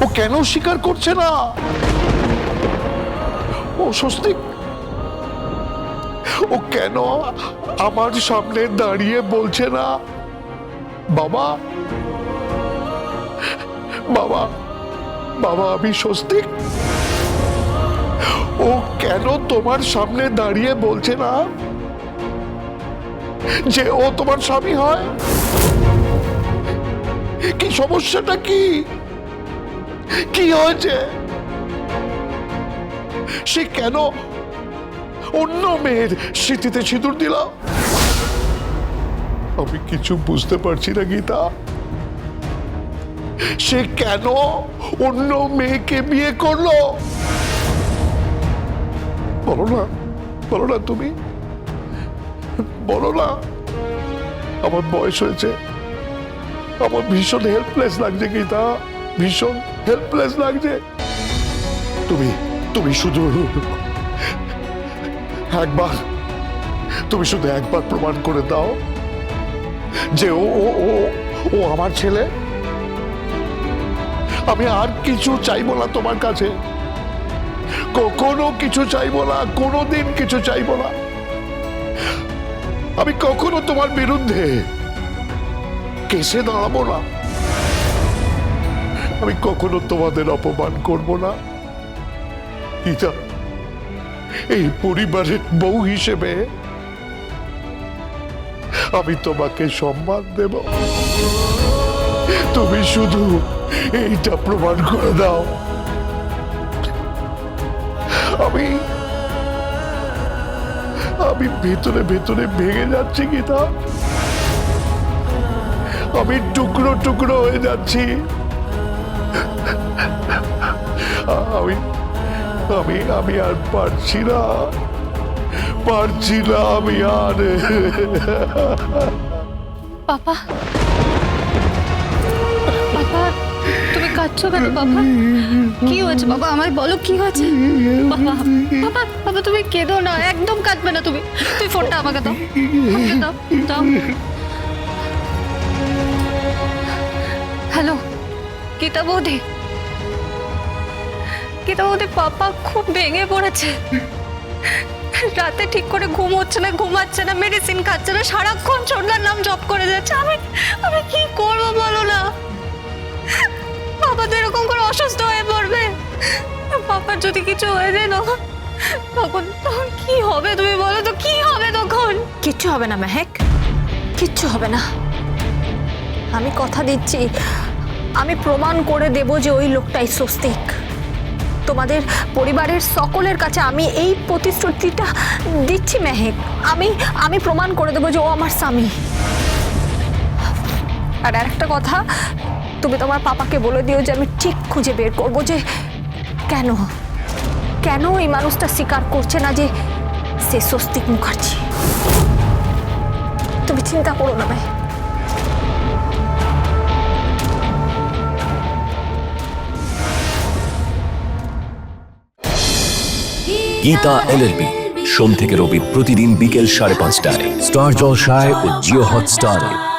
ও কেন স্বীকার করছে না? ও স্বস্তিক ও কেন আমার সামনে দাঁড়িয়ে বলছে না? বাবা। বাবা। বাবা, আমি স্বস্তিক ও কেন তোমার সামনে দাঁড়িয়ে বলছে না? যে ও তোমার স্বামী হয়? কি সমস্যাটা কি? কি হয়েছে? সে কেন অন্য মেয়ের স্মৃতিতে সিঁদুর দিল? আমি কিছু বুঝতে পারছি না, গীতা। সে কেন অন্য মেয়েকে বিয়ে করল? বলো না বলো না তুমি। বলো না, আমার বয়স হয়েছে। আমার ভীষণ হেল্পলেস লাগছে, গীতা। ভীষণ হেল্পলেস লাগছে। তুমি তুমি শুধু একবার, তুমি শুধু একবার প্রমাণ করে দাও যে ও ও ও আমার ছেলে। আমি আর কিছু চাইব না তোমার কাছে। কখনো কিছু চাইব না কোনোদিন কিছু চাইব না। আমি কখনো তোমার বিরুদ্ধে কেসে দাঁড়াবো না। আমি কখনো তোমাদের অপমান করব না। এই পরিবারের বউ হিসেবে আমি তোমাকে সম্মান দেব। তুমি শুধু এইটা প্রমাণ করে দাও। আমি আমি ভেতরে ভেতরে ভেঙে যাচ্ছি, গীতা। আমি টুকরো টুকরো হয়ে যাচ্ছি। আমি আমি আমি আর পারছি না। পারছি না আমি আর। পাপা। তুমি কাঁদছো কেন বাবা কি হয়েছে বাবা আমায় বলো কি হয়েছে? বাবা বাবা বাবা তুমি কেঁদো না, একদম কাঁদবে না তুমি। তুই ফোনটা আমাকে দাও আমাকে দাও দাও। হ্যালো, গীতা বৌদি। গীতা বৌদি পাপা খুব ভেঙে পড়েছে। রাতে ঠিক করে ঘুম হচ্ছে না, ঘুমাচ্ছে না মেডিসিন খাচ্ছে না, সারাক্ষণ ছোটলার নাম জপ করে যাচ্ছে। আমি আমি কি করব বলো না? বাবা তো এরকম করে অসুস্থ হয়ে পড়বে। বাবার যদি কিছু হয়ে যায় তখন তখন তখন কি হবে তুমি বলো তো? কি হবে তখন? কিচ্ছু হবে না, মেহেক। কিচ্ছু হবে না। আমি কথা দিচ্ছি। আমি প্রমাণ করে দেব যে ওই লোকটাই স্বস্তিক। তোমাদের পরিবারের সকলের কাছে আমি এই প্রতিশ্রুতিটা দিচ্ছি, মেহেক। আমি আমি প্রমাণ করে দেবো যে ও আমার স্বামী। আর আরেকটা কথা, তুমি তোমার পাপাকে বলে দিও যে আমি ঠিক খুঁজে বের করব যে কেন? কেন এই মানুষটা স্বীকার করছে না যে সে স্বস্তিক মুখার্জি? তুমি চিন্তা করো না ভাই গীতা এলএলবি সোম থেকে রবি প্রতিদিন বিকেল সাড়ে পাঁচটায়। স্টার জলসায় ও জিও হটস্টারে।